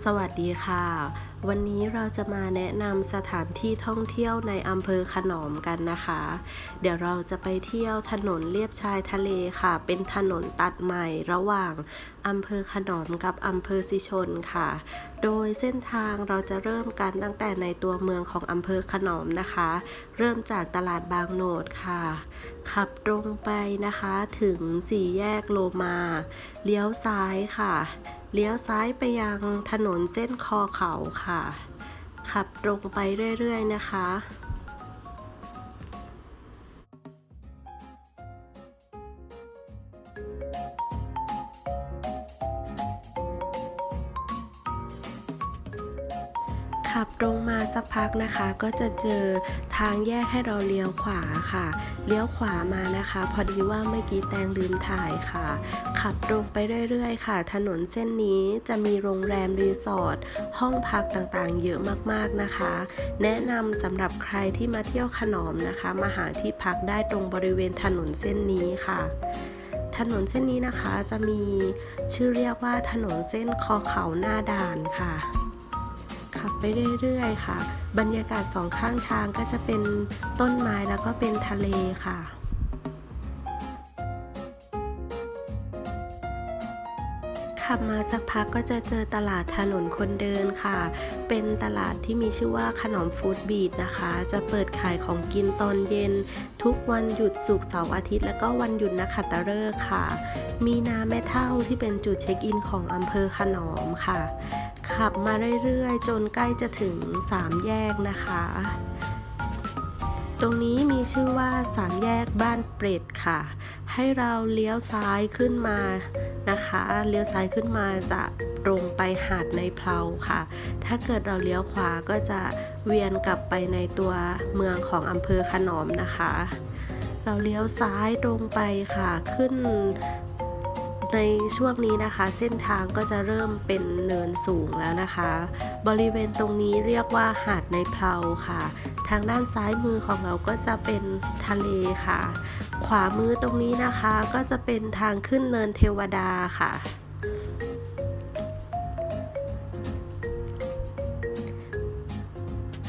สวัสดีค่ะ วันนี้เราจะมาแนะนำสถานที่ท่องเที่ยวในอำเภอขนอมกันนะคะ เดี๋ยวเราจะไปเที่ยวถนนเลียบชายทะเลค่ะ เป็นถนนตัดใหม่ระหว่างอำเภอขนอมกับอำเภอสิชนค่ะ โดยเส้นทางเราจะเริ่มกันตั้งแต่ในตัวเมืองของอำเภอขนอมนะคะ เริ่มจากตลาดบางโหนดค่ะ ขับตรงไปนะคะถึงสี่แยกโลมา เลี้ยวซ้ายค่ะ เลี้ยวซ้ายไปยังถนนเส้นคอเขาค่ะ ขับตรงไปเรื่อยๆนะคะ ขับตรงมาสักพักนะคะ ก็จะเจอทางแยกให้เราเลี้ยวขวาค่ะ เลี้ยวขวามานะคะ พอดีว่าเมื่อกี้แตงลืมถ่ายค่ะ ขับตรงไปเรื่อยๆ ค่ะ ถนนเส้นนี้จะมีโรงแรมรีสอร์ทห้องพักต่างๆ เยอะมากๆนะคะ แนะนำสำหรับใครที่มาเที่ยวขนอมนะคะ มาหาที่พักได้ตรงบริเวณถนนเส้นนี้ค่ะถนนเส้นนี้นะคะจะมีชื่อเรียกว่าถนนเส้นคอเขาหน้าด่านค่ะ ขับไปเรื่อยๆ ค่ะ บรรยากาศสองข้างทางก็จะเป็นต้นไม้แล้วก็เป็นทะเลค่ะขับมาสักพักก็จะเจอตลาดถนนคนเดินค่ะ เป็นตลาดที่มีชื่อว่าขนมฟู้ดบีทนะคะ จะเปิดขายของกินตอนเย็น ทุกวันหยุดศุกร์เสาร์อาทิตย์ แล้วก็วันหยุดนักขัตฤกษ์ค่ะ มีนาแม่เท่าที่เป็นจุดเช็คอินของอำเภอขนอมค่ะ ขับมาเรื่อยๆ จนใกล้จะถึงสามแยกนะคะ ตรงนี้มีชื่อว่าสามแยกบ้านเปรตค่ะ ให้เราเลี้ยวซ้ายขึ้นมานะคะ เลี้ยวซ้ายขึ้นมาจะตรงไปหาดในเพลาค่ะ ถ้าเกิดเราเลี้ยวขวาก็จะเวียนกลับไปในตัวเมืองของอำเภอขนอมนะคะ เราเลี้ยวซ้ายตรงไปค่ะ ขึ้น ในช่วงนี้นะคะ เส้นทางก็จะเริ่มเป็นเนินสูงแล้วนะคะ บริเวณตรงนี้เรียกว่าหาดในเพลาค่ะ ทางด้านซ้ายมือของเราก็จะเป็นทะเลค่ะ ขวามือตรงนี้นะคะก็จะเป็นทางขึ้นเนินเทวดาค่ะ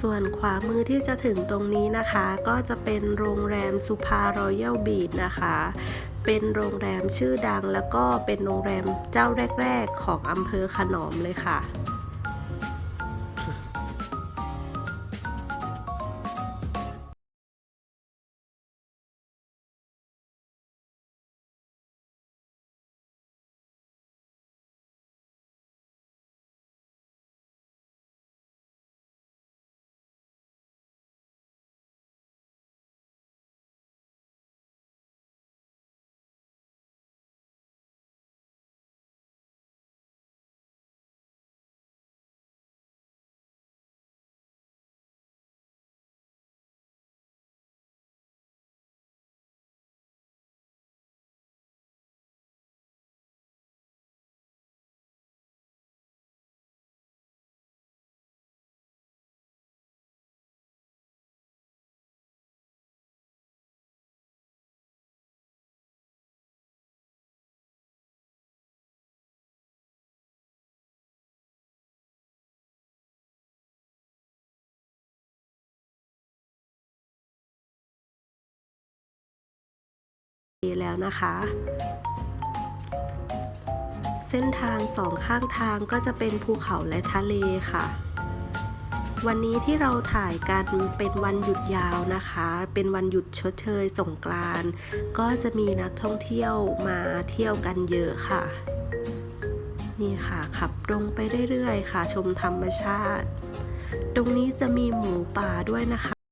ส่วนขวามือที่จะถึงตรงนี้นะคะ ก็จะเป็นโรงแรมสุภารอยัลบีดนะคะ เป็นโรงแรมชื่อดังแล้วก็เป็นโรงแรมเจ้าแรก ๆ ของอำเภอขนอมเลยค่ะ แล้วนะคะ เส้นทางสองข้างทางก็จะเป็นภูเขาและทะเลค่ะ วันนี้ที่เราถ่ายกันเป็นวันหยุดยาวนะคะ เป็นวันหยุดชดเชยสงกรานต์ก็จะมีนักท่องเที่ยวมาเที่ยวกันเยอะค่ะ นี่ค่ะขับตรงไปเรื่อยๆค่ะ ชมธรรมชาติ ตรงนี้จะมีหมูป่าด้วยนะคะ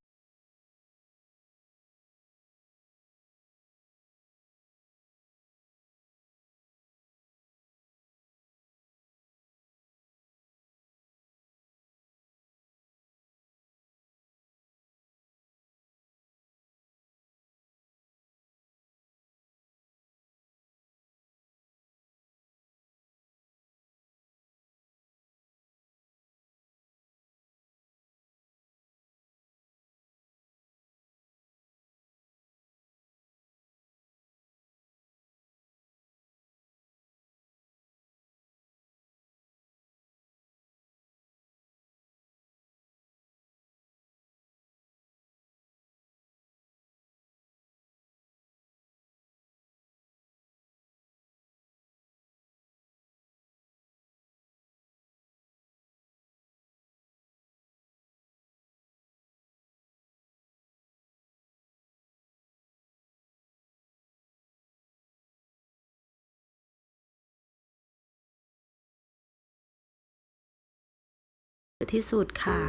ที่สุดค่ะ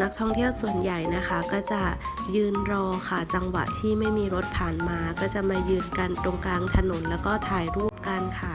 นักท่องเที่ยวส่วนใหญ่นะคะ ก็จะยืนรอค่ะจังหวะที่ไม่มีรถผ่านมา ก็จะมายืนกันตรงกลางถนนแล้วก็ถ่ายรูปกันค่ะ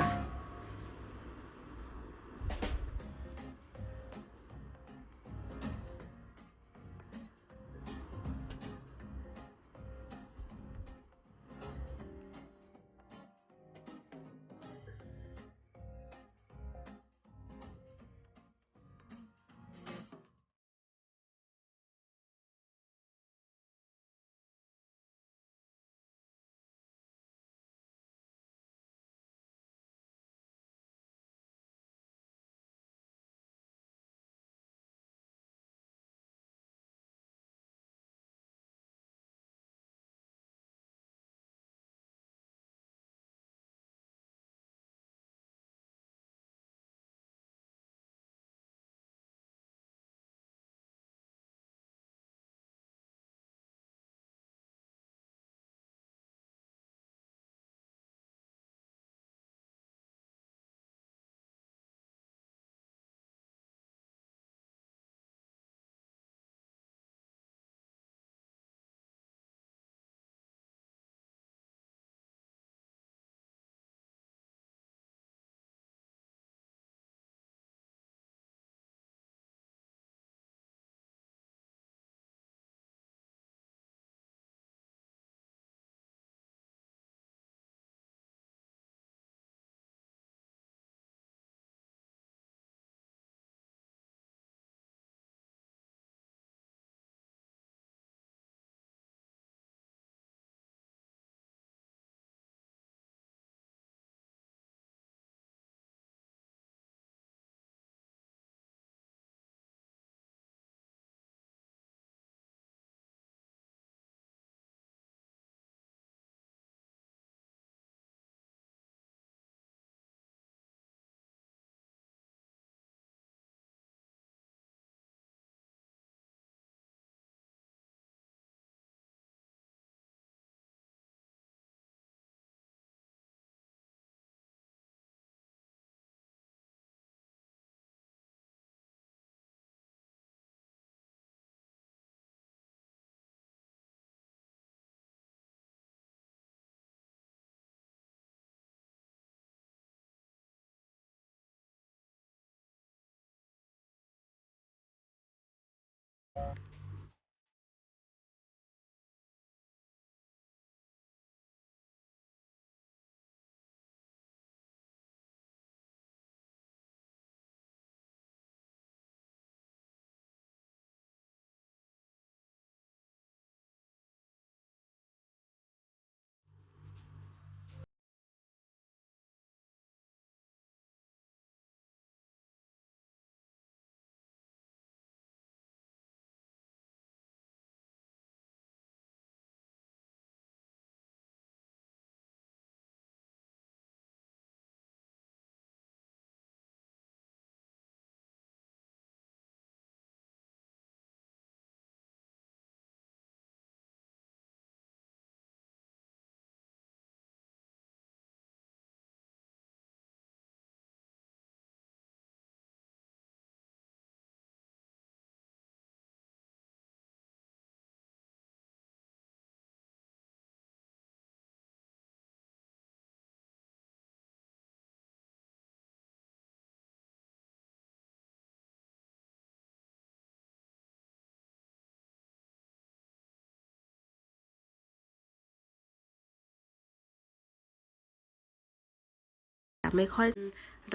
ไม่ค่อย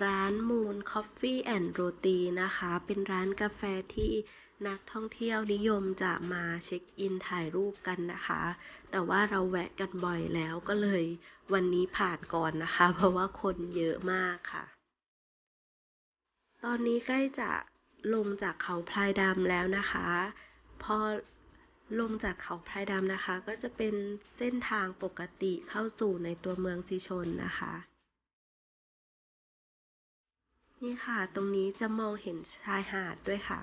ร้านมูนคอฟฟี่แอนด์โรตีนะคะ เป็นร้านกาแฟที่นักท่องเที่ยวนิยมจะมาเช็คอินถ่ายรูปกันนะคะ แต่ว่าเราแวะกันบ่อยแล้วก็เลยวันนี้ผ่านก่อนนะคะ เพราะว่าคนเยอะมากค่ะ ตอนนี้ใกล้จะลงจากเขาพลายดำแล้วนะคะ พอลงจากเขาพลายดำนะคะ ก็จะเป็นเส้นทางปกติเข้าสู่ในตัวเมืองสิชนนะคะ นี่ค่ะ ตรงนี้จะมองเห็นชายหาดด้วยค่ะ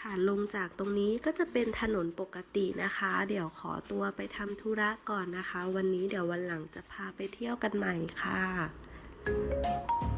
ค่ะ ลงจากตรงนี้ก็จะเป็นถนนปกตินะคะ เดี๋ยวขอตัวไปทำธุระก่อนนะคะ วันนี้เดี๋ยววันหลังจะพาไปเที่ยวกันใหม่ค่ะ